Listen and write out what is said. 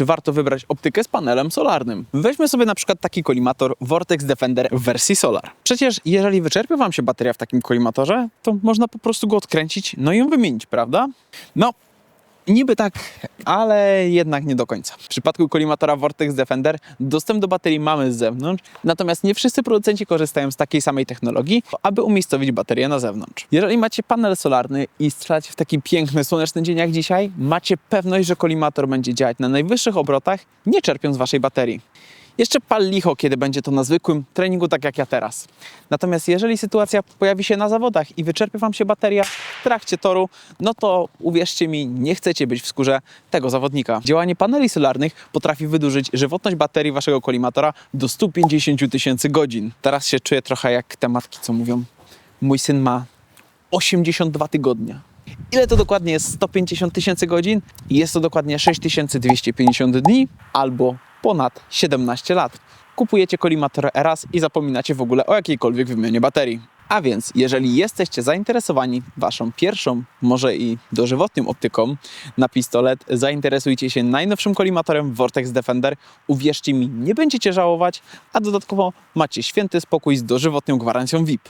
czy warto wybrać optykę z panelem solarnym. Weźmy sobie na przykład taki kolimator Vortex Defender w wersji Solar. Przecież jeżeli wyczerpie Wam się bateria w takim kolimatorze, to można po prostu go odkręcić, no i ją wymienić, prawda? No, Niby tak, ale jednak nie do końca. W przypadku kolimatora Vortex Defender dostęp do baterii mamy z zewnątrz, natomiast nie wszyscy producenci korzystają z takiej samej technologii, aby umiejscowić baterię na zewnątrz. Jeżeli macie panel solarny i strzelacie w taki piękny, słoneczny dzień jak dzisiaj, macie pewność, że kolimator będzie działać na najwyższych obrotach, nie czerpiąc waszej baterii. Jeszcze pal licho, kiedy będzie to na zwykłym treningu, tak jak ja teraz. Natomiast jeżeli sytuacja pojawi się na zawodach i wyczerpie Wam się bateria w trakcie toru, no to uwierzcie mi, nie chcecie być w skórze tego zawodnika. Działanie paneli solarnych potrafi wydłużyć żywotność baterii Waszego kolimatora do 150 000 tysięcy godzin. Teraz się czuję trochę jak te matki, co mówią. Mój syn ma 82 tygodnie. Ile to dokładnie jest 150 tysięcy godzin? Jest to dokładnie 6250 dni albo ponad 17 lat. Kupujecie kolimator raz i zapominacie w ogóle o jakiejkolwiek wymianie baterii. A więc, jeżeli jesteście zainteresowani waszą pierwszą, może i dożywotnią optyką na pistolet, zainteresujcie się najnowszym kolimatorem Vortex Defender. Uwierzcie mi, nie będziecie żałować, a dodatkowo macie święty spokój z dożywotnią gwarancją VIP.